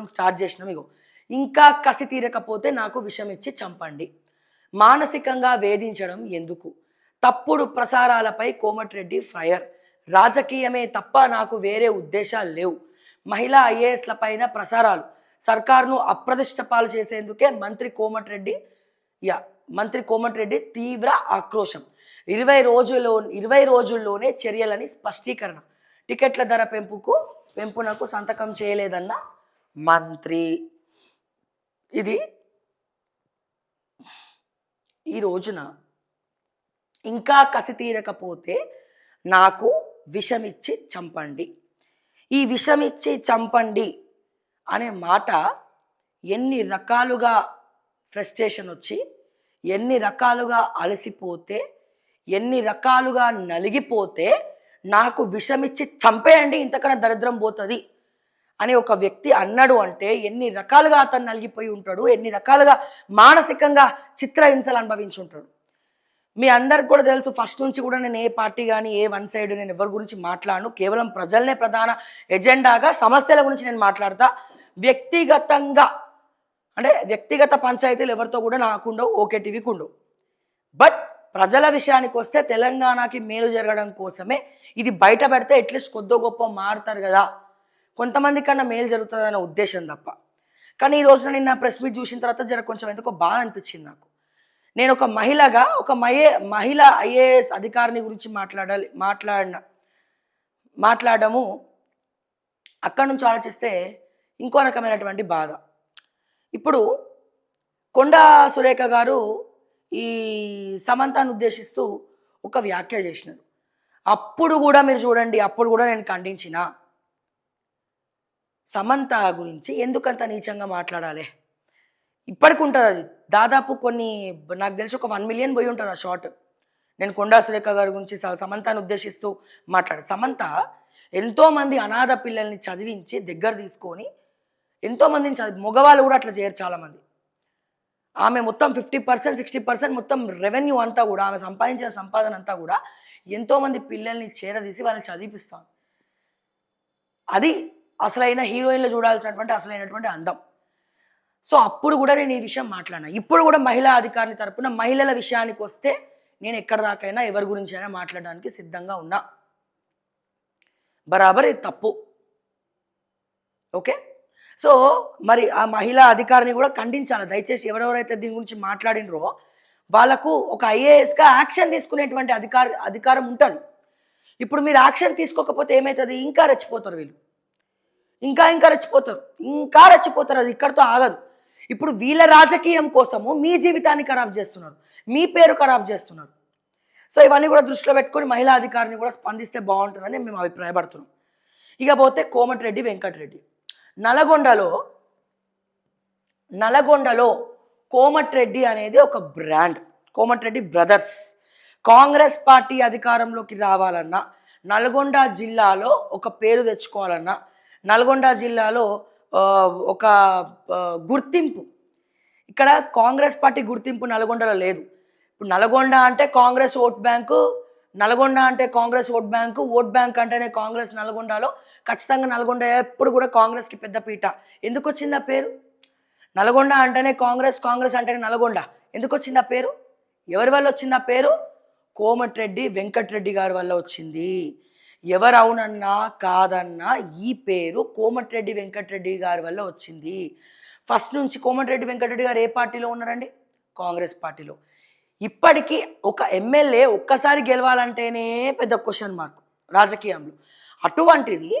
మనం స్టార్ట్ చేసినాం ఇగో. ఇంకా కసి తీరకపోతే నాకు విషం ఇచ్చి చంపండి. మానసికంగా వేధించడం ఎందుకు? తప్పుడు ప్రసారాలపై కోమటిరెడ్డి ఫ్రయర్ రాజకీయమే తప్ప నాకు వేరే ఉద్దేశాలు లేవు. మహిళా ఐఏఎస్ల పైన ప్రసారాలు. సర్కార్ను అప్రదిష్టపాలు చేసేందుకే మంత్రి కోమటిరెడ్డి యా మంత్రి కోమటిరెడ్డి తీవ్ర ఆక్రోశం. ఇరవై రోజుల్లో ఇరవై రోజుల్లోనే చర్యలని స్పష్టీకరణ. టికెట్ల ధర పెంపుకు పెంపునకు సంతకం చేయలేదన్న మంత్రి. ఇది ఈ రోజున ఇంకా కసి తీరకపోతే నాకు విషమిచ్చి చంపండి. ఈ విషమిచ్చి చంపండి అనే మాట ఎన్ని రకాలుగా ఫ్రస్ట్రేషన్ వచ్చి ఎన్ని రకాలుగా అలసిపోతే ఎన్ని రకాలుగా నలిగిపోతే నాకు విషమిచ్చి చంపేయండి ఇంతకన్నా దరిద్రం పోతుంది. అని ఒక వ్యక్తి అన్నాడు అంటే ఎన్ని రకాలుగా అతను నలిగిపోయి ఉంటాడు ఎన్ని రకాలుగా మానసికంగా చిత్రహింసలు అనుభవించి ఉంటాడు మీ అందరికి కూడా తెలుసు ఫస్ట్ నుంచి కూడా నేను ఏ పార్టీ కానీ ఏ వన్ సైడ్ నేను ఎవరి గురించి మాట్లాడను కేవలం ప్రజలనే ప్రధాన ఎజెండాగా సమస్యల గురించి నేను మాట్లాడతా. వ్యక్తిగతంగా అంటే వ్యక్తిగత పంచాయతీలు ఎవరితో కూడా నాకుండవు ఓకే టీవీకి ఉండవు. బట్ ప్రజల విషయానికి వస్తే తెలంగాణకి మేలు జరగడం కోసమే ఇది బయట పెడితే అట్లీస్ట్ కొద్దో గొప్ప మారుతారు కదా. కొంతమంది కన్నా మేలు జరుగుతుందనే ఉద్దేశం తప్ప. కానీ ఈ రోజున నిన్న ప్రెస్ మీట్ చూసిన తర్వాత జర కొంచెం ఎందుకో బాగా అనిపించింది నాకు. నేను ఒక మహిళగా ఒక మహే మహిళ ఐఏఎస్ అధికారిని గురించి మాట్లాడాలి మాట్లాడిన మాట్లాడము అక్కడి నుంచి ఆలోచిస్తే ఇంకో రకమైనటువంటి బాధ. ఇప్పుడు కొండ సురేఖ గారు ఈ సమంతాన్ని ఉద్దేశిస్తూ ఒక వ్యాఖ్య చేసినారు. అప్పుడు కూడా మీరు చూడండి అప్పుడు కూడా నేను ఖండించిన సమంత గురించి ఎందుకంత నీచంగా మాట్లాడాలి? ఇప్పటికి ఉంటుంది అది. దాదాపు కొన్ని నాకు తెలిసి ఒక వన్ మిలియన్ పోయి ఉంటుంది ఆ షార్ట్ నేను కొండా సురేఖ గారి గురించి స- సమంతను ఉద్దేశిస్తూ మాట్లాడు సమంత ఎంతోమంది అనాథ పిల్లల్ని చదివించి దగ్గర తీసుకొని ఎంతోమందిని చదివి మగవాళ్ళు కూడా అట్లా చేయరు చాలామంది. ఆమె మొత్తం ఫిఫ్టీ పర్సెంట్ సిక్స్టీ పర్సెంట్ మొత్తం రెవెన్యూ అంతా కూడా ఆమె సంపాదించిన సంపాదన అంతా కూడా ఎంతోమంది పిల్లల్ని చేరదీసి వాళ్ళని చదివిపిస్తాను. అది అసలైన హీరోయిన్లు చూడాల్సినటువంటి అసలైనటువంటి అందం. సో అప్పుడు కూడా నేను ఈ విషయం మాట్లాడినా. ఇప్పుడు కూడా మహిళా అధికారిని తరపున మహిళల విషయానికి వస్తే నేను ఎక్కడి దాకైనా ఎవరి గురించి అయినా మాట్లాడడానికి సిద్ధంగా ఉన్నా. బరాబర్ ఇది తప్పు. ఓకే? సో మరి ఆ మహిళా అధికారిని కూడా ఖండించాలి? దయచేసి ఎవరెవరైతే దీని గురించి మాట్లాడినరో వాళ్ళకు ఒక ఐఏఎస్గా యాక్షన్ తీసుకునేటువంటి అధికార అధికారం ఉంటుంది. ఇప్పుడు మీరు యాక్షన్ తీసుకోకపోతే ఏమవుతుంది ఇంకా రెచ్చిపోతారు వీళ్ళు. ఇంకా ఇంకా రెచ్చిపోతారు. ఇంకా రెచ్చిపోతారు. అది ఇక్కడితో ఆగదు. ఇప్పుడు వీళ్ళ రాజకీయం కోసము మీ జీవితాన్ని ఖరాబ్ చేస్తున్నారు. మీ పేరు ఖరాబ్ చేస్తున్నారు. సో ఇవన్నీ కూడా దృష్టిలో పెట్టుకొని మహిళా అధికారిని కూడా స్పందిస్తే బాగుంటుందని మేము అభిప్రాయపడుతున్నాం. ఇక పోతే కోమటిరెడ్డి వెంకటరెడ్డి. నల్గొండలో నల్గొండలో కోమటిరెడ్డి అనేది ఒక brand. Komatireddy brothers. Congress party అధికారంలోకి రావాలన్నా నల్గొండ జిల్లాలో ఒక పేరు తెచ్చుకోవాలన్నా నల్గొండ జిల్లాలో ఒక గుర్తింపు. ఇక్కడ కాంగ్రెస్ పార్టీ గుర్తింపు నల్గొండలో లేదు. ఇప్పుడు నల్గొండ అంటే కాంగ్రెస్ ఓట్ బ్యాంకు నల్గొండ అంటే Congress vote bank vote bank అంటేనే కాంగ్రెస్ నల్గొండలో. ఖచ్చితంగా నల్గొండ ఎప్పుడు కూడా కాంగ్రెస్కి పెద్ద పీట. ఎందుకు వచ్చింది ఆ పేరు? నల్గొండ అంటేనే కాంగ్రెస్ కాంగ్రెస్ అంటేనే నల్గొండ. ఎందుకు వచ్చింది ఆ పేరు? ఎవరి వల్ల వచ్చింది ఆ పేరు? కోమటిరెడ్డి వెంకటరెడ్డి గారి వల్ల వచ్చింది. ఎవరు అవునన్నా కాదన్నా ఈ పేరు కోమటిరెడ్డి వెంకటరెడ్డి గారి వల్ల వచ్చింది. ఫస్ట్ నుంచి కోమటిరెడ్డి వెంకటరెడ్డి గారు ఏ పార్టీలో ఉన్నారండి? కాంగ్రెస్ పార్టీలో. ఇప్పటికీ ఒక ఎమ్మెల్యే ఒక్కసారి గెలవాలంటేనే పెద్ద క్వశ్చన్ మార్క్ రాజకీయంలో. అటువంటిది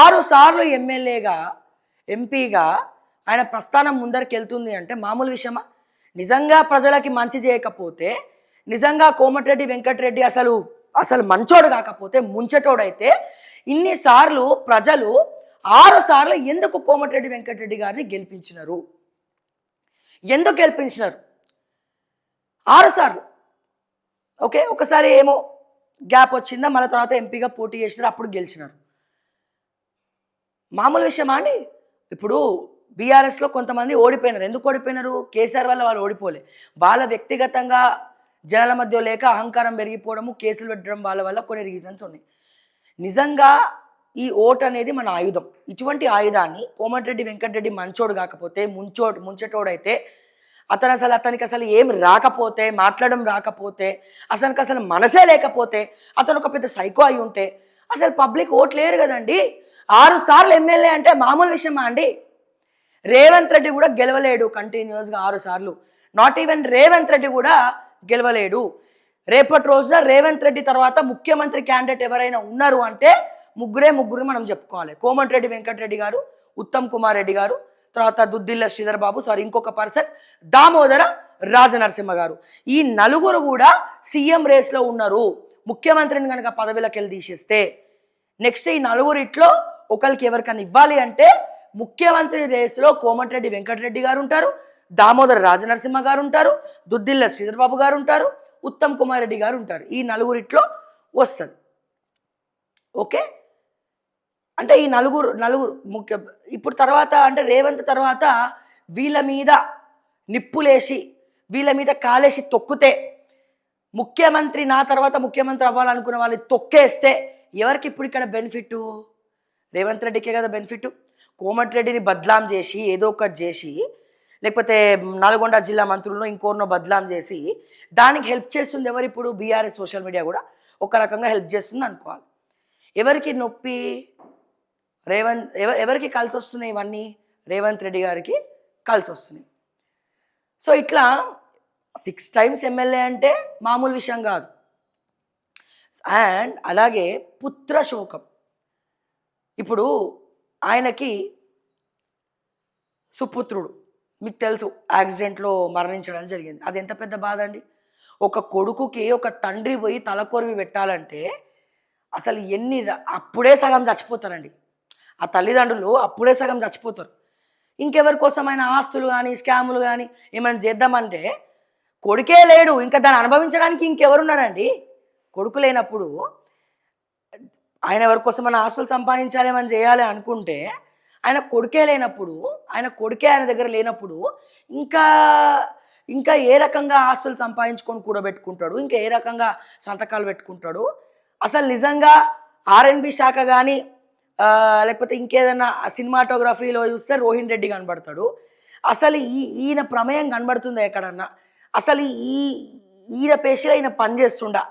ఆరు సార్లు ఎమ్మెల్యేగా ఎంపీగా ఆయన ప్రస్థానం ముందరికి వెళ్తుంది అంటే మామూలు విషయమా? నిజంగా ప్రజలకి మంచి చేయకపోతే నిజంగా కోమటిరెడ్డి వెంకటరెడ్డి అసలు అసలు మంచోడు కాకపోతే ముంచటోడైతే ఇన్నిసార్లు ప్రజలు ఆరు సార్లు ఎందుకు కోమటిరెడ్డి వెంకటరెడ్డి గారిని గెలిపించినారు? ఎందుకు గెలిపించినారు? ఆరు సార్లు. ఓకే ఒకసారి ఏమో గ్యాప్ వచ్చిందా? మళ్ళీ తర్వాత ఎంపీగా పోటీ చేసినారు అప్పుడు గెలిచినారు. మామూలు విషయమా అండి? ఇప్పుడు బీఆర్ఎస్లో కొంతమంది ఓడిపోయినారు. ఎందుకు ఓడిపోయినారు? కేసీఆర్ వల్ల వాళ్ళు ఓడిపోలే. వాళ్ళ వ్యక్తిగతంగా జనాల మధ్య లేక అహంకారం పెరిగిపోవడము కేసులు పెట్టడం వాళ్ళ వల్ల కొన్ని రీజన్స్ ఉన్నాయి. నిజంగా ఈ ఓట్ అనేది మన ఆయుధం. ఇటువంటి ఆయుధాన్ని కోమటిరెడ్డి వెంకటరెడ్డి మంచోడు కాకపోతే ముంచోడు ముంచటోడైతే అతను అసలు అతనికి అసలు ఏం రాకపోతే మాట్లాడడం రాకపోతే అసలుకి అసలు మనసే లేకపోతే అతను ఒక పెద్ద సైకో అయి ఉంటే అసలు పబ్లిక్ ఓట్ లేరు కదండి. ఆరు సార్లు ఎమ్మెల్యే అంటే మామూలు విషయమా అండి? రేవంత్ రెడ్డి కూడా గెలవలేడు కంటిన్యూస్గా ఆరు సార్లు. నాట్ ఈవెన్ రేవంత్ రెడ్డి కూడా గెలవలేడు. రేపటి రోజున రేవంత్ రెడ్డి తర్వాత ముఖ్యమంత్రి క్యాండిడేట్ ఎవరైనా ఉన్నారు అంటే ముగ్గురే ముగ్గురు మనం చెప్పుకోవాలి. కోమటిరెడ్డి వెంకటరెడ్డి గారు ఉత్తమ్ కుమార్ రెడ్డి గారు తర్వాత దుద్దిల్ల శ్రీధర్ బాబు సారీ ఇంకొక పర్సన్ దామోదర రాజనరసింహ గారు. ఈ నలుగురు కూడా సీఎం రేస్లో ఉన్నారు. ముఖ్యమంత్రిని కనుక పదవిలోకి వెళ్ళి తీసేస్తే నెక్స్ట్ ఈ నలుగురిట్లో ఒకరికి ఎవరికైనా ఇవ్వాలి అంటే ముఖ్యమంత్రి రేసులో కోమటిరెడ్డి వెంకటరెడ్డి గారు ఉంటారు. దామోదర రాజనరసింహ గారు ఉంటారు దుద్దిల్ల శ్రీధర్బాబు గారు ఉంటారు ఉత్తమ్ కుమార్ రెడ్డి గారు ఉంటారు ఈ నలుగురిట్లో వస్తుంది. ఓకే? అంటే ఈ నలుగురు నలుగురు ముఖ్య ఇప్పుడు తర్వాత అంటే రేవంత్ తర్వాత వీళ్ళ మీద నిప్పులేసి వీళ్ళ మీద కాలేసి తొక్కితే ముఖ్యమంత్రి నా తర్వాత ముఖ్యమంత్రి అవ్వాలనుకున్న వాళ్ళు తొక్కేస్తే ఎవరికి ఇప్పుడు ఇక్కడ బెనిఫిట్ రేవంత్ రెడ్డికే కదా బెనిఫిట్ కోమటిరెడ్డిని బద్లాం చేసి ఏదో ఒకటి చేసి లేకపోతే నల్గొండ జిల్లా మంత్రులను ఇంకోరినో బద్లాం చేసి దానికి హెల్ప్ చేస్తుంది ఎవరు ఇప్పుడు బీఆర్ఎస్ సోషల్ మీడియా కూడా ఒక రకంగా హెల్ప్ చేస్తుంది అనుకోవాలి. ఎవరికి నొప్పి రేవంత్ ఎవ- ఎవరికి కలిసి వస్తున్నాయి ఇవన్నీ? రేవంత్ రెడ్డి గారికి కలిసి వస్తున్నాయి. సో ఇట్లా సిక్స్ టైమ్స్ ఎమ్మెల్యే అంటే మామూలు విషయం కాదు. అండ్ అలాగే పుత్ర శోకం. ఇప్పుడు ఆయనకి సుపుత్రుడు. మీకు తెలుసు యాక్సిడెంట్లో మరణించడం జరిగింది. అది ఎంత పెద్ద బాధ అండి? ఒక కొడుకుకి ఒక తండ్రి పోయి తలకొరివి పెట్టాలంటే అసలు ఎన్ని అప్పుడే సగం చచ్చిపోతారండి. ఆ తల్లిదండ్రులు అప్పుడే సగం చచ్చిపోతారు. ఇంకెవరి కోసమైన ఆస్తులు కానీ స్కాములు కానీ ఏమైనా చేద్దామంటే కొడుకే లేడు. ఇంకా దాన్ని అనుభవించడానికి ఇంకెవరున్నారండి? కొడుకు లేనప్పుడు ఆయన ఎవరి కోసమైనా ఆస్తులు సంపాదించాలి ఏమైనా చేయాలి అనుకుంటే ఆయన కొడుకే లేనప్పుడు ఆయన కొడుకే ఆయన దగ్గర లేనప్పుడు ఇంకా ఇంకా ఏ రకంగా ఆస్తులు సంపాదించుకొని కూడబెట్టుకుంటాడు? ఇంకా ఏ రకంగా సంతకాలు పెట్టుకుంటాడు? అసలు నిజంగా ఆర్ఎన్బి శాఖ కానీ లేకపోతే ఇంకేదైనా సినిమాటోగ్రఫీలో చూస్తే రోహిన్ రెడ్డి కనబడతాడు. అసలు ఈ ఈయన ప్రమేయం కనబడుతుందా ఎక్కడన్నా? అసలు ఈ ఈయన పేషిలో ఈయన పని చేస్తుండా?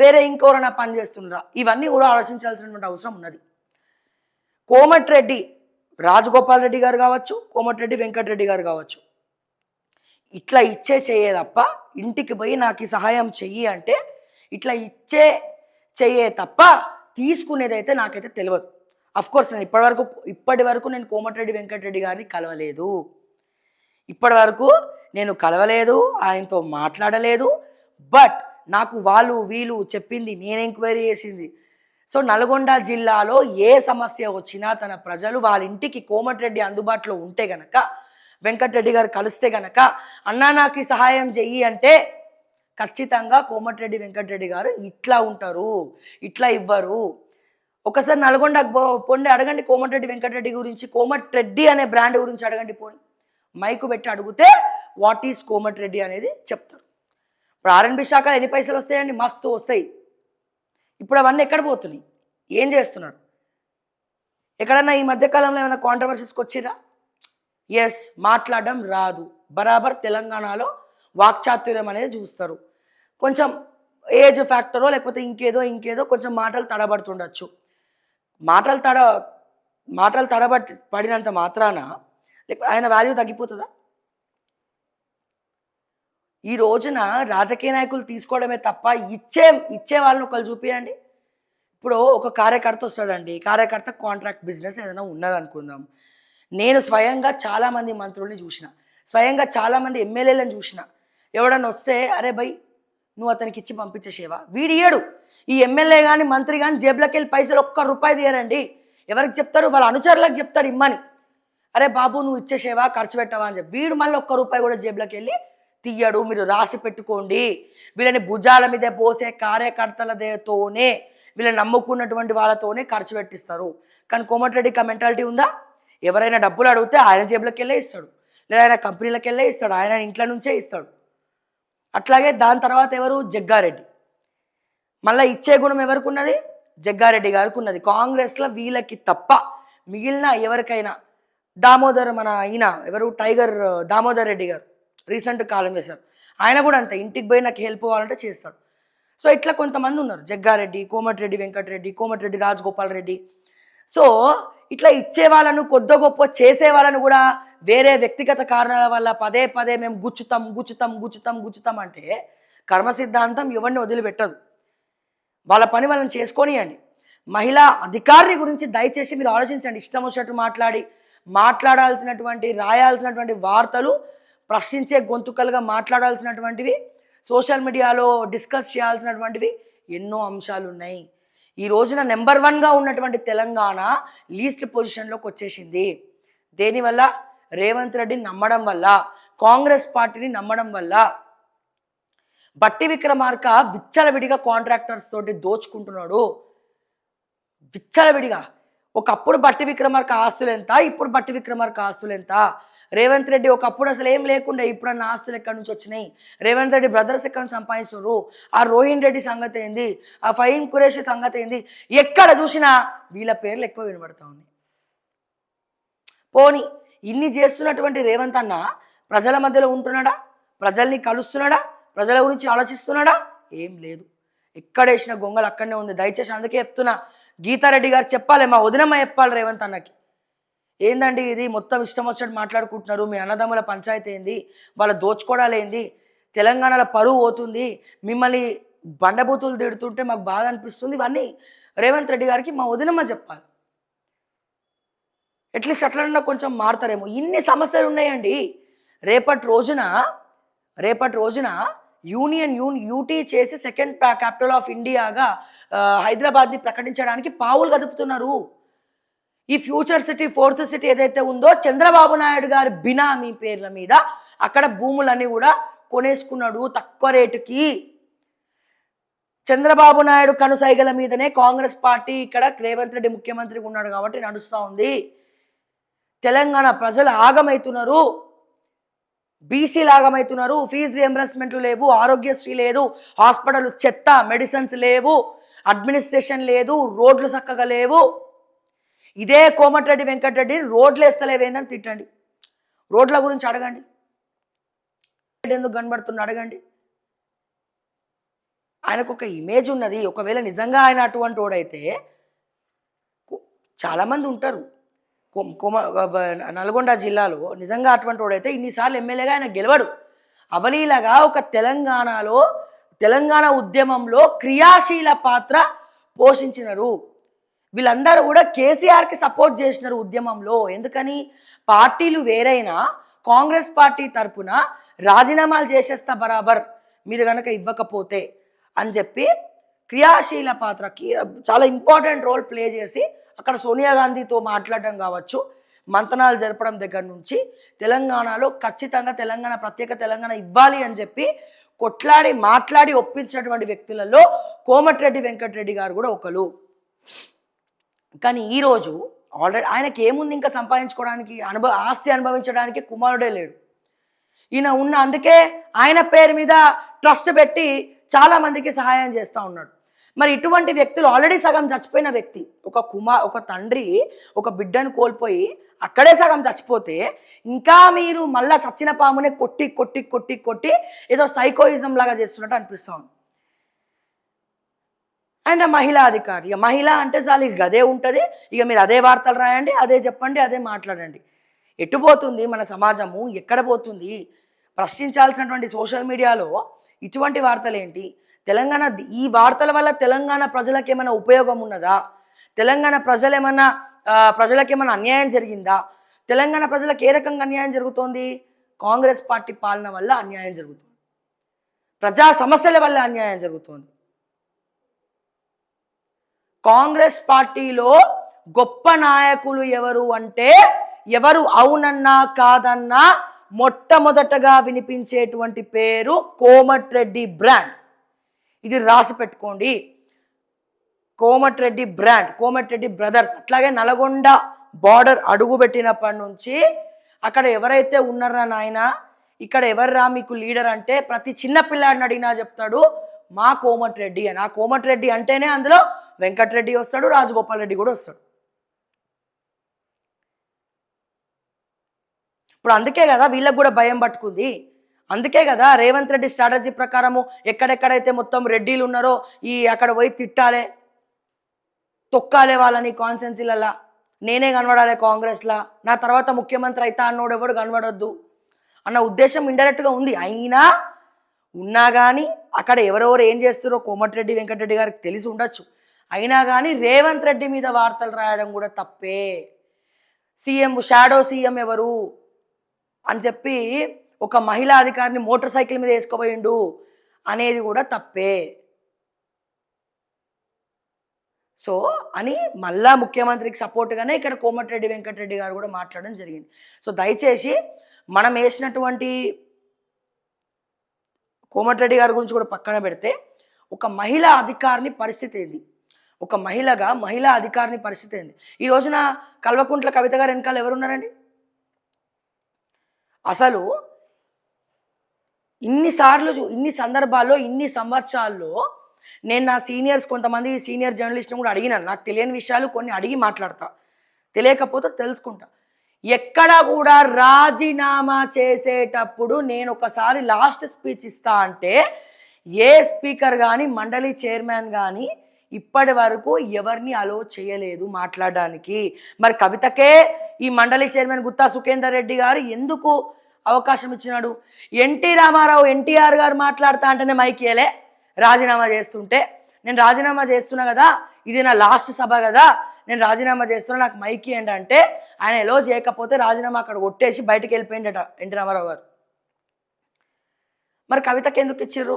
వేరే ఇంకోరైనా పని చేస్తుండ్రా ఇవన్నీ కూడా ఆలోచించాల్సినటువంటి అవసరం ఉన్నది. కోమటిరెడ్డి రాజగోపాల్ రెడ్డి గారు కావచ్చు కోమటిరెడ్డి వెంకటరెడ్డి గారు కావచ్చు. ఇట్లా ఇచ్చే చెయ్యే తప్ప ఇంటికి పోయి నాకు సహాయం చెయ్యి అంటే ఇట్లా ఇచ్చే చెయ్యే తప్ప తీసుకునేదైతే నాకైతే తెలియదు అఫ్ కోర్స్ నేను ఇప్పటివరకు ఇప్పటి వరకు నేను కోమటిరెడ్డి వెంకటరెడ్డి గారిని కలవలేదు. ఇప్పటి వరకు నేను కలవలేదు ఆయనతో మాట్లాడలేదు బట్ నాకు వాళ్ళు వీళ్ళు చెప్పింది నేను ఎంక్వైరీ చేసింది. సో నల్గొండ జిల్లాలో ఏ సమస్య వచ్చినా తన ప్రజలు వాళ్ళ ఇంటికి కోమటిరెడ్డి అందుబాటులో ఉంటే గనక వెంకటరెడ్డి గారు కలిస్తే గనక అన్నా నాకు సహాయం చెయ్యి అంటే ఖచ్చితంగా కోమటిరెడ్డి వెంకటరెడ్డి గారు ఇట్లా ఉంటారు ఇట్లా ఇవ్వరు. ఒకసారి నల్గొండ పొండి అడగండి కోమటిరెడ్డి వెంకటరెడ్డి గురించి కోమటిరెడ్డి అనే బ్రాండ్ గురించి అడగండి పోండి మైకు పెట్టి అడిగితే వాట్ ఈస్ కోమటిరెడ్డి అనేది చెప్తారు. ఇప్పుడు ఆర్ఎన్బి శాఖలో ఎన్ని పైసలు వస్తాయండి? మస్తు వస్తాయి. ఇప్పుడు అవన్నీ ఎక్కడ పోతున్నాయి? ఏం చేస్తున్నాడు? ఎక్కడన్నా ఈ మధ్యకాలంలో ఏమైనా కాంట్రవర్సీస్కి వచ్చిరా ఎస్ మాట్లాడడం రాదు. బరాబర్ తెలంగాణలో వాక్చాతుర్యం అనేది చూస్తారు. కొంచెం ఏజ్ ఫ్యాక్టరో లేకపోతే ఇంకేదో ఇంకేదో కొంచెం మాటలు తడబడుతుండొచ్చు. మాటలు తడ మాటలు తడబడి పడినంత మాత్రాన లేక ఆయన వాల్యూ తగ్గిపోతుందా? ఈ రోజున రాజకీయ నాయకులు తీసుకోవడమే తప్ప ఇచ్చే ఇచ్చే వాళ్ళని ఒకళ్ళు చూపించండి ఇప్పుడు ఒక కార్యకర్త వస్తాడండి. కార్యకర్త కాంట్రాక్ట్ బిజినెస్ ఏదైనా ఉన్నదనుకుందాం. నేను స్వయంగా చాలామంది మంత్రుల్ని చూసిన. స్వయంగా చాలామంది ఎమ్మెల్యేలను చూసిన. ఎవడన్నా వస్తే అరే బై నువ్వు అతనికి ఇచ్చి పంపించేసేవా వీడియడు ఈ ఎమ్మెల్యే కానీ మంత్రి కానీ జేబులోకి వెళ్ళి పైసలు ఒక్క రూపాయి తీయరండి. ఎవరికి చెప్తారు? వాళ్ళ అనుచరులకు చెప్తాడు ఇమ్మని. అరే బాబు నువ్వు ఇచ్చేసేవా ఖర్చు పెట్టవా అని చెప్పి. వీడు మళ్ళీ ఒక్క రూపాయి కూడా జేబులోకి వెళ్ళి తీయడు మీరు రాసి పెట్టుకోండి. వీళ్ళని భుజాల మీద పోసే కార్యకర్తలతోనే వీళ్ళని నమ్ముకున్నటువంటి వాళ్ళతోనే ఖర్చు పెట్టిస్తారు. కానీ కోమటిరెడ్డికి ఆ మెంటాలిటీ ఉందా? ఎవరైనా డబ్బులు అడిగితే ఆయన జేబులకు వెళ్ళే ఇస్తాడు. లేదా ఆయన కంపెనీలకు వెళ్ళే ఇస్తాడు. ఆయన ఇంట్లో నుంచే ఇస్తాడు. అట్లాగే దాని తర్వాత ఎవరు? జగ్గారెడ్డి. మళ్ళీ ఇచ్చే గుణం ఎవరికి ఉన్నది జగ్గారెడ్డి గారికి ఉన్నది కాంగ్రెస్లో వీళ్ళకి తప్ప మిగిలిన ఎవరికైనా దామోదర్ మన ఈయన ఎవరు? టైగర్ దామోదర్ రెడ్డి గారు. రీసెంట్ కాలం చేశారు ఆయన కూడా అంతే ఇంటికి పోయి నాకు హెల్ప్ అవ్వాలంటే చేస్తాడు. సో ఇట్లా కొంతమంది ఉన్నారు. జగ్గారెడ్డి కోమటిరెడ్డి వెంకటరెడ్డి కోమటిరెడ్డి రాజగోపాల్ రెడ్డి. సో ఇట్లా ఇచ్చే వాళ్ళను కొద్ది గొప్ప చేసే వాళ్ళను కూడా వేరే వ్యక్తిగత కారణాల వల్ల పదే పదే మేము గుచ్చుతాం గుచ్చుతాం గుచ్చుతాం గుచ్చుతాం అంటే కర్మ సిద్ధాంతం ఎవరిని వదిలిపెట్టదు. వాళ్ళ పని వాళ్ళని చేసుకొనియండి. మహిళా అధికారిని గురించి దయచేసి మీరు ఆలోచించండి. ఇష్టం వచ్చినట్టు మాట్లాడి మాట్లాడాల్సినటువంటి రాయాల్సినటువంటి వార్తలు ప్రశ్నించే గొంతుకలుగా మాట్లాడాల్సినటువంటివి సోషల్ మీడియాలో డిస్కస్ చేయాల్సినటువంటివి ఎన్నో అంశాలు ఉన్నాయి ఈ రోజున నెంబర్ వన్గా ఉన్నటువంటి తెలంగాణ లీస్ట్ పొజిషన్లోకి వచ్చేసింది. దేనివల్ల రేవంత్ రెడ్డిని నమ్మడం వల్ల కాంగ్రెస్ పార్టీని నమ్మడం వల్ల. బట్టి విక్రమార్క విచ్చలవిడిగా కాంట్రాక్టర్స్ తోటి దోచుకుంటున్నాడు. విచ్చలవిడిగా. ఒకప్పుడు బట్టి విక్రమార్క ఆస్తులు ఎంత? ఇప్పుడు బట్టి విక్రమార్క ఆస్తులు ఎంత? రేవంత్ రెడ్డి ఒకప్పుడు అసలు ఏం లేకుండా ఇప్పుడన్న ఆస్తులు ఎక్కడి నుంచి వచ్చినాయి? రేవంత్ రెడ్డి బ్రదర్స్ ఎక్కడ నుంచి సంపాదిస్తున్నారు? ఆ రోహిన్ రెడ్డి సంగతి ఏంది? ఆ ఫైన్ కురేషి సంగతి ఏంది? ఎక్కడ చూసినా వీళ్ళ పేర్లు ఎక్కువ వినబడతా ఉన్నాయి. పోని ఇన్ని చేస్తున్నటువంటి రేవంత్ అన్న ప్రజల మధ్యలో ఉంటున్నాడా? ప్రజల్ని కలుస్తున్నాడా? ప్రజల గురించి ఆలోచిస్తున్నాడా? ఏం లేదు. ఎక్కడేసిన గొంగలు అక్కడనే ఉంది. దయచేసి అందుకే చెప్తున్నా. గీతారెడ్డి గారు చెప్పాలి మా వదినమ్మ చెప్పాలి రేవంత్ అన్నకి. ఏందండి ఇది? మొత్తం ఇష్టం వచ్చినట్టు మాట్లాడుకుంటున్నారు. మీ అన్నదమ్ముల పంచాయతీ ఏంది? వాళ్ళ దోచుకోవడాలేంది తెలంగాణలో పరువు పోతుంది. మిమ్మల్ని బండబూతులు తిడుతుంటే మాకు బాధ అనిపిస్తుంది. ఇవన్నీ రేవంత్ రెడ్డి గారికి మా వదినమ్మ చెప్పాలి. అట్లీస్ట్ అట్లన్నా కొంచెం మారుతారేమో. ఇన్ని సమస్యలు ఉన్నాయండి. రేపటి రోజున రేపటి రోజున యూనియన్ యూన్ యూటీ చేసి సెకండ్ క్యాపిటల్ ఆఫ్ ఇండియాగా హైదరాబాద్ని ప్రకటించడానికి పావులు కదుపుతున్నారు. ఈ ఫ్యూచర్ సిటీ ఫోర్త్ సిటీ ఏదైతే ఉందో చంద్రబాబు నాయుడు గారి బినామీ పేర్ల మీద అక్కడ భూములన్నీ కూడా కొనేసుకున్నాడు తక్కువ రేటుకి. చంద్రబాబు నాయుడు కనుసైగల మీదనే కాంగ్రెస్ పార్టీ ఇక్కడ రేవంత్ రెడ్డి ముఖ్యమంత్రిగా ఉన్నాడు కాబట్టి నడుస్తూ ఉంది. తెలంగాణ ప్రజలు ఆగమవుతున్నారు బీసీలు ఆగమవుతున్నారు ఫీజు రియంబర్స్మెంట్లు లేవు. ఆరోగ్యశ్రీ లేదు. హాస్పిటల్ చెత్త మెడిసిన్స్ లేవు. అడ్మినిస్ట్రేషన్ లేదు. రోడ్లు చక్కగా లేవు. ఇదే కోమటిరెడ్డి వెంకటరెడ్డి రోడ్లు వేస్తలేవేందని తిట్టండి. రోడ్ల గురించి అడగండి. ఎందుకు కనబడుతున్న అడగండి. ఆయనకు ఒక ఇమేజ్ ఉన్నది. ఒకవేళ నిజంగా ఆయన అటువంటి వాడైతే చాలామంది ఉంటారు. కోమ కొమ నల్గొండ జిల్లాలో నిజంగా అటువంటి వాడైతే ఇన్నిసార్లు ఎమ్మెల్యేగా ఆయన గెలవడు. అవలీలగా ఒక తెలంగాణలో తెలంగాణ ఉద్యమంలో క్రియాశీల పాత్ర పోషించినారు. వీళ్ళందరూ కూడా కేసీఆర్కి సపోర్ట్ చేసినారు ఉద్యమంలో. ఎందుకని? పార్టీలు వేరైనా కాంగ్రెస్ పార్టీ తరపున రాజీనామాలు చేసేస్తా బరాబర్. మీరు కనుక ఇవ్వకపోతే అని చెప్పి క్రియాశీల పాత్ర చాలా ఇంపార్టెంట్ రోల్ ప్లే చేసి అక్కడ సోనియా గాంధీతో మాట్లాడడం కావచ్చు మంతనాలు జరపడం దగ్గర నుంచి తెలంగాణలో ఖచ్చితంగా తెలంగాణ ప్రత్యేక తెలంగాణ ఇవ్వాలి అని చెప్పి కొట్లాడి మాట్లాడి ఒప్పించినటువంటి వ్యక్తులలో కోమటిరెడ్డి వెంకటరెడ్డి గారు కూడా ఒకరు. కానీ ఈరోజు ఆల్రెడీ ఆయనకి ఏముంది ఇంకా సంపాదించుకోవడానికి అనుభవ ఆస్తి అనుభవించడానికి కుమారుడే లేడు. ఈయన ఉన్న అందుకే ఆయన పేరు మీద ట్రస్ట్ పెట్టి చాలామందికి సహాయం చేస్తూ ఉన్నాడు. మరి ఇటువంటి వ్యక్తులు ఆల్రెడీ సగం చచ్చిపోయిన వ్యక్తి ఒక కుమార్ ఒక తండ్రి ఒక బిడ్డను కోల్పోయి అక్కడే సగం చచ్చిపోతే ఇంకా మీరు మళ్ళా చచ్చిన పామునే కొట్టి కొట్టి కొట్టి కొట్టి ఏదో సైకోయిజం లాగా చేస్తున్నట్టు అనిపిస్తూ ఉంది. అండ్ మహిళా అధికారి. ఇక మహిళ అంటే చాలు ఇక అదే ఉంటుంది. ఇక మీరు అదే వార్తలు రాయండి అదే చెప్పండి అదే మాట్లాడండి. ఎటు పోతుంది మన సమాజము? ఎక్కడ పోతుంది? ప్రశ్నించాల్సినటువంటి సోషల్ మీడియాలో ఇటువంటి వార్తలు ఏంటి తెలంగాణ ఈ వార్తల వల్ల తెలంగాణ ప్రజలకు ఏమైనా ఉపయోగం ఉన్నదా? తెలంగాణ ప్రజలు ఏమన్నా ప్రజలకు ఏమైనా అన్యాయం జరిగిందా? తెలంగాణ ప్రజలకు ఏ రకంగా అన్యాయం జరుగుతోంది? కాంగ్రెస్ పార్టీ పాలన వల్ల అన్యాయం జరుగుతుంది. ప్రజా సమస్యల వల్ల అన్యాయం జరుగుతోంది. కాంగ్రెస్ పార్టీలో గొప్ప నాయకులు ఎవరు అంటే ఎవరు అవునన్నా కాదన్నా మొట్టమొదటగా వినిపించేటువంటి పేరు కోమటిరెడ్డి బ్రాండ్. ఇది రాసి పెట్టుకోండి. Komatireddy brand Komatireddy brothers. అట్లాగే నల్గొండ బార్డర్ అడుగు పెట్టినప్పటి నుంచి అక్కడ ఎవరైతే ఉన్నారా నాయన? ఇక్కడ ఎవర్రా మీకు లీడర్ అంటే ప్రతి చిన్న పిల్లాడిని అడిగినా చెప్తాడు మా కోమటిరెడ్డి అని. ఆ కోమటిరెడ్డి అంటేనే అందులో వెంకటరెడ్డి వస్తాడు రాజగోపాల్ రెడ్డి కూడా వస్తాడు. ఇప్పుడు అందుకే కదా వీళ్ళకు కూడా భయం పట్టుకుంది. అందుకే కదా రేవంత్ రెడ్డి స్ట్రాటజీ ప్రకారము ఎక్కడెక్కడైతే మొత్తం రెడ్డిలు ఉన్నారో ఈ అక్కడ పోయి తిట్టాలే తొక్కాలే వాళ్ళని కాన్సెన్సీలలా నేనే కనబడాలి కాంగ్రెస్లా. నా తర్వాత ముఖ్యమంత్రి అయితే అన్నోడు ఎవడు కనబడొద్దు. అన్న ఉద్దేశం ఇండైరెక్ట్గా ఉంది. అయినా ఉన్నా కానీ అక్కడ ఎవరెవరు ఏం చేస్తారో కోమటిరెడ్డి వెంకటరెడ్డి గారికి తెలిసి ఉండొచ్చు. అయినా కానీ రేవంత్ రెడ్డి మీద వార్తలు రాయడం కూడా తప్పే. సీఎం షాడో సీఎం ఎవరు? అని చెప్పి ఒక మహిళా అధికారిని మోటార్ సైకిల్ మీద వేసుకోపోయిండు అనేది కూడా తప్పే. సో అని మళ్ళా ముఖ్యమంత్రికి సపోర్ట్గానే ఇక్కడ కోమటిరెడ్డి వెంకటరెడ్డి గారు కూడా మాట్లాడడం జరిగింది. సో దయచేసి మనం వేసినటువంటి కోమటిరెడ్డి గారి గురించి కూడా పక్కన పెడితే ఒక మహిళా అధికారిని పరిస్థితి ఇది ఒక మహిళగా మహిళా అధికారిని పరిస్థితి ఏంది? ఈ రోజున కల్వకుంట్ల కవిత గారు వెనకాల ఎవరున్నారండి? అసలు ఇన్నిసార్లు చూ- ఇన్ని సందర్భాల్లో ఇన్ని సంవత్సరాల్లో నేను నా సీనియర్స్ కొంతమంది సీనియర్ జర్నలిస్ట్ని కూడా అడిగినాను. నాకు తెలియని విషయాలు కొన్ని అడిగి మాట్లాడతా. తెలియకపోతే తెలుసుకుంటా. ఎక్కడ కూడా రాజీనామా చేసేటప్పుడు నేను ఒకసారి లాస్ట్ స్పీచ్ ఇస్తా అంటే ఏ స్పీకర్ కానీ మండలి చైర్మన్ కానీ ఇప్పటి వరకు ఎవరిని అలో చేయలేదు మాట్లాడడానికి. మరి కవితకే ఈ మండలి చైర్మన్ గుత్తా సుఖేందర్ రెడ్డి గారు ఎందుకు అవకాశం ఇచ్చినాడు? ఎన్టీ రామారావు ఎన్టీఆర్ గారు మాట్లాడుతా అంటేనే మైకేలే రాజీనామా చేస్తుంటే. నేను రాజీనామా చేస్తున్నా కదా ఇది నా లాస్ట్ సభ కదా నేను రాజీనామా చేస్తున్నా నాకు మైకి ఏంటంటే ఆయన ఎలో చేయకపోతే రాజీనామా అక్కడ కొట్టేసి బయటకు వెళ్ళిపోయిందట ఎన్టీ రామారావు గారు. మరి కవితకి ఎందుకు ఇచ్చిర్రు?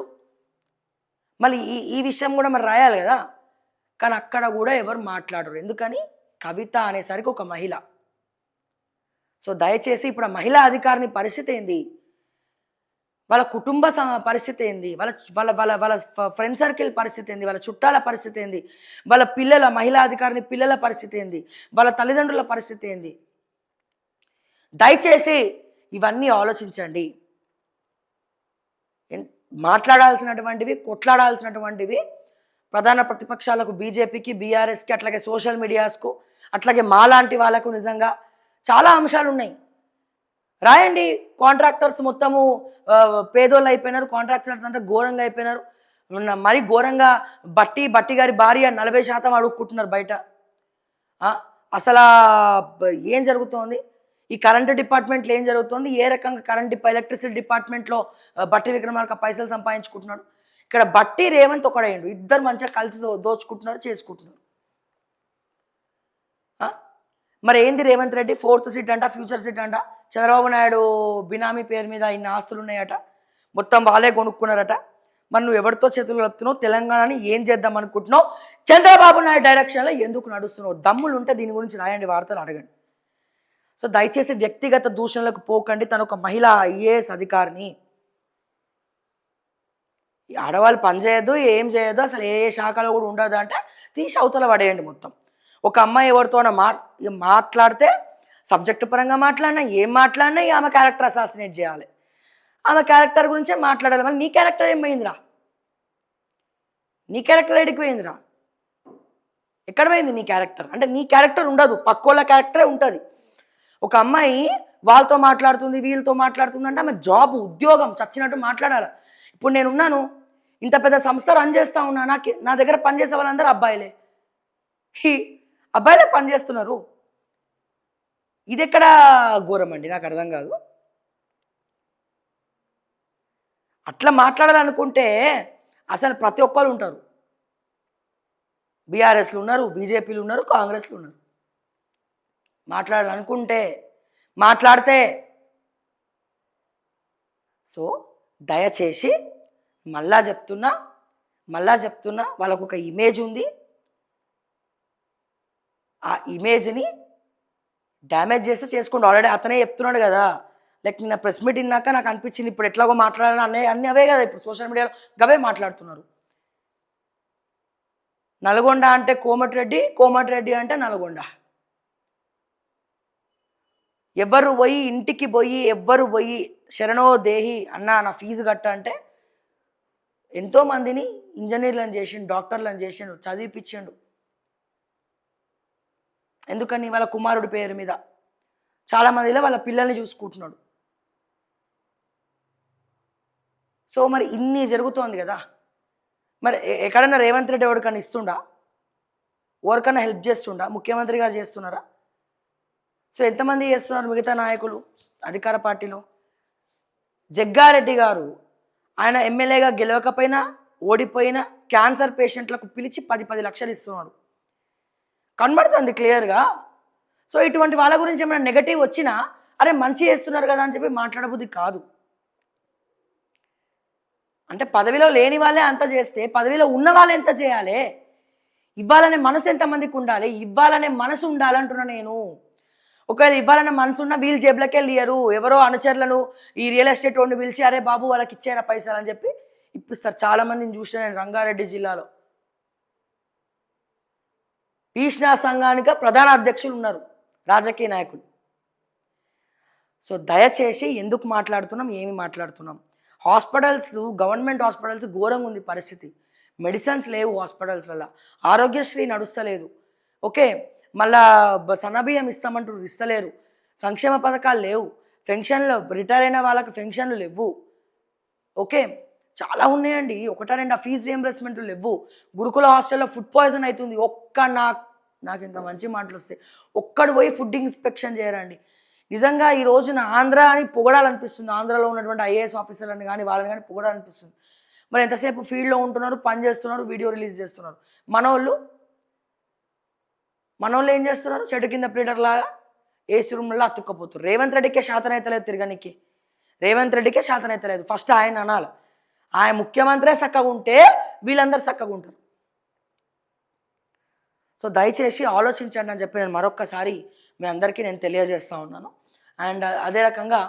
మళ్ళీ ఈ ఈ విషయం కూడా మరి రాయాలి కదా. కానీ అక్కడ కూడా ఎవరు మాట్లాడరు. ఎందుకని? కవిత అనేసరికి ఒక మహిళ. సో దయచేసి ఇప్పుడు ఆ మహిళా అధికారిని పరిస్థితి ఏంది? వాళ్ళ కుటుంబ స- పరిస్థితి ఏంది? వాళ్ళ వాళ్ళ వాళ్ళ వాళ్ళ ఫ్రెండ్ సర్కిల్ పరిస్థితి ఏంది? వాళ్ళ చుట్టాల పరిస్థితి ఏంది? వాళ్ళ పిల్లల మహిళా అధికారిని పిల్లల పరిస్థితి ఏంది? వాళ్ళ తల్లిదండ్రుల పరిస్థితి ఏంది? దయచేసి ఇవన్నీ ఆలోచించండి. మాట్లాడాల్సినటువంటివి కొట్లాడాల్సినటువంటివి ప్రధాన ప్రతిపక్షాలకు బీజేపీకి బీఆర్ఎస్కి అట్లాగే సోషల్ మీడియాస్కు అట్లాగే మాలాంటి వాళ్ళకు నిజంగా చాలా అంశాలు ఉన్నాయి రాయండి కాంట్రాక్టర్స్ మొత్తము పేదోళ్ళు అయిపోయినారు కాంట్రాక్టర్స్ అంటే ఘోరంగా అయిపోయినారు. మరీ ఘోరంగా బట్టి బట్టి గారి భార్య నలభై శాతం అడుక్కుంటున్నారు బయట. అసలు ఏం జరుగుతోంది? ఈ కరెంటు డిపార్ట్మెంట్లో ఏం జరుగుతుంది? ఏ రకంగా కరెంట్ ఎలక్ట్రిసిటీ డిపార్ట్మెంట్లో బట్టి విక్రమార్క పైసలు సంపాదించుకుంటున్నాడు? ఇక్కడ బట్టి రేవంత్ ఒకడైండు ఇద్దరు మంచిగా కలిసి దోచుకుంటున్నారు చేసుకుంటున్నారు. మరి ఏంది రేవంత్ రెడ్డి? ఫోర్త్ సీట్ అంట ఫ్యూచర్ సీట్ అంట? చంద్రబాబు నాయుడు బినామీ పేరు మీద ఇన్ని ఆస్తులు ఉన్నాయట. మొత్తం వాళ్ళే కొనుక్కున్నారట. మరి నువ్వు ఎవరితో చేతులు కలుపుతున్నావు? తెలంగాణని ఏం చేద్దాం అనుకుంటున్నావు? చంద్రబాబు నాయుడు డైరెక్షన్లో ఎందుకు నడుస్తున్నావు? దమ్ములు ఉంటే దీని గురించి రాయండి వార్తలు అడగండి. సో దయచేసి వ్యక్తిగత దూషణలకు పోకండి. తను ఒక మహిళా ఐఏఎస్ అధికారిని. ఆడవాళ్ళు పని చేయొద్దు ఏం చేయొద్దు అసలు ఏ శాఖలో కూడా ఉండదు అంటే తీసి అవతల పడేయండి మొత్తం. ఒక అమ్మాయి ఎవరితోనో మా మాట్లాడితే సబ్జెక్టు పరంగా మాట్లాడినా ఏం మాట్లాడినా ఆమె క్యారెక్టర్ అసాసినేట్ చేయాలి. ఆమె క్యారెక్టర్ గురించే మాట్లాడాలి. మళ్ళీ నీ క్యారెక్టర్ ఏమైందిరా? నీ క్యారెక్టర్ ఎడికి పోయిందిరా? ఎక్కడ పోయింది నీ క్యారెక్టర్? అంటే నీ క్యారెక్టర్ ఉండదు పక్కోళ్ళ క్యారెక్టరే ఉంటుంది. ఒక అమ్మాయి వాళ్ళతో మాట్లాడుతుంది వీళ్ళతో మాట్లాడుతుంది అంటే ఆమె జాబ్ ఉద్యోగం చచ్చినట్టు మాట్లాడాలి. ఇప్పుడు నేను ఉన్నాను ఇంత పెద్ద సంస్థ రన్ చేస్తూ ఉన్నా నాకు నా దగ్గర పనిచేసే వాళ్ళందరూ అబ్బాయిలే. హీ అబ్బాయిలే పనిచేస్తున్నారు ఇది ఎక్కడ ఘోరం అండి నాకు అర్థం కాదు. అట్లా మాట్లాడాలనుకుంటే అసలు ప్రతి ఒక్కరు ఉంటారు. బీఆర్ఎస్లు ఉన్నారు బీజేపీలు ఉన్నారు కాంగ్రెస్లు ఉన్నారు. మాట్లాడాలనుకుంటే మాట్లాడితే. సో దయచేసి మళ్ళా చెప్తున్నా మళ్ళా చెప్తున్నా వాళ్ళకు ఒక ఇమేజ్ ఉంది. ఆ ఇమేజ్ని డ్యామేజ్ చేస్తే చేసుకోండి. ఆల్రెడీ అతనే చెప్తున్నాడు కదా. లైక్ నిన్న ప్రెస్ మీట్ విన్నాక నాకు అనిపించింది ఇప్పుడు ఎట్లాగో మాట్లాడాలని అన్నీ అన్నీ అవే కదా ఇప్పుడు సోషల్ మీడియాలో గవే మాట్లాడుతున్నారు. నల్గొండ అంటే కోమటిరెడ్డి కోమటిరెడ్డి అంటే నల్గొండ. ఎవరు పోయి ఇంటికి పోయి ఎవ్వరు పోయి శరణో దేహి అన్న నా ఫీజు కట్ట అంటే ఎంతోమందిని ఇంజనీర్లను చేసిండు డాక్టర్లను చేసిండు చదివిపించిండు ఎందుకని వాళ్ళ కుమారుడి పేరు మీద? చాలామందిలో వాళ్ళ పిల్లల్ని చూసుకుంటున్నాడు. సో మరి ఇన్ని జరుగుతోంది కదా? మరి ఎక్కడన్నా రేవంత్ రెడ్డి ఎవరికన్నా ఇస్తుండా? ఎవరికన్నా హెల్ప్ చేస్తుండా? ముఖ్యమంత్రి గారు చేస్తున్నారా? సో ఎంతమంది చేస్తున్నారు మిగతా నాయకులు? అధికార పార్టీలో? జగ్గారెడ్డి గారు ఆయన ఎమ్మెల్యేగా గెలవకపోయినా ఓడిపోయినా క్యాన్సర్ పేషెంట్లకు పిలిచి పది పది లక్షలు ఇస్తున్నాడు. కనబడుతుంది క్లియర్గా? సో ఇటువంటి వాళ్ళ గురించి ఏమైనా నెగటివ్ వచ్చినా అరే మంచి చేస్తున్నారు కదా అని చెప్పి మాట్లాడబుద్ధి కాదు. అంటే పదవిలో లేని వాళ్ళే అంత చేస్తే పదవిలో ఉన్న వాళ్ళు ఎంత చేయాలి? ఇవ్వాలనే మనసు ఎంతమందికి ఉండాలి? ఇవ్వాలనే మనసు ఉండాలంటున్నా నేను. ఒకవేళ ఇవ్వాలన్న మనసు ఉన్న వీళ్ళు జేబులకి వెళ్ళియరు ఎవరో అనుచరులను ఈ రియల్ ఎస్టేట్ వాడిని పిలిచి అరే బాబు వాళ్ళకి ఇచ్చారా పైసలు అని చెప్పి ఇప్పిస్తారు చాలా మందిని చూసిన నేను రంగారెడ్డి జిల్లాలో. పీష్ణా సంఘానికి ప్రధాన అధ్యక్షులు ఉన్నారు రాజకీయ నాయకులు. సో దయచేసి ఎందుకు మాట్లాడుతున్నాం ఏమి మాట్లాడుతున్నాం? హాస్పిటల్స్ గవర్నమెంట్ హాస్పిటల్స్ ఘోరంగా ఉంది పరిస్థితి. మెడిసిన్స్ లేవు హాస్పిటల్స్ వల్ల ఆరోగ్యశ్రీ నడుస్తలేదు. ఓకే మళ్ళా బ- సన్నబియ్యం ఇస్తామంటారు ఇస్తలేరు. సంక్షేమ పథకాలు లేవు. పెన్షన్లు రిటైర్ అయిన వాళ్ళకి పెన్షన్లు లేవు. ఓకే? చాలా ఉన్నాయండి. ఒకట రెండు ఫీజు రియంబర్స్మెంట్లు లేవు. గురుకుల హాస్టల్లో ఫుడ్ పాయిజన్ అవుతుంది. ఒక్క నా నాకు ఇంత మంచి మాటలు వస్తాయి ఒక్కడు పోయి ఫుడ్ ఇన్స్పెక్షన్ చేయరండి. నిజంగా ఈ రోజున ఆంధ్ర అని పొగడాలనిపిస్తుంది. ఆంధ్రలో ఉన్నటువంటి ఐఏఎస్ ఆఫీసర్లను కానీ వాళ్ళని కానీ పొగడాలనిపిస్తుంది. మరి ఎంతసేపు ఫీల్డ్లో ఉంటున్నారు పని చేస్తున్నారు వీడియో రిలీజ్ చేస్తున్నారు? మనోళ్ళు మనోళ్ళు ఏం చేస్తున్నారు? చెడు కింద ప్లీడర్ లాగా ఏసీ రూమ్లో అతుక్కపోతున్నారు. రేవంత్ రెడ్డికే శాతం అవుతలేదు తిరగనికి. రేవంత్ రెడ్డికే శాతం అవుతలేదు ఫస్ట్ ఆయన అనాలి. ఆయన ముఖ్యమంత్రే చక్కగా ఉంటే వీళ్ళందరూ చక్కగా ఉంటారు. సో దయచేసి ఆలోచించండి అని చెప్పి నేను మరొక్కసారి మీ అందరికీ నేను తెలియజేస్తూ ఉన్నాను. అండ్ అదే రకంగా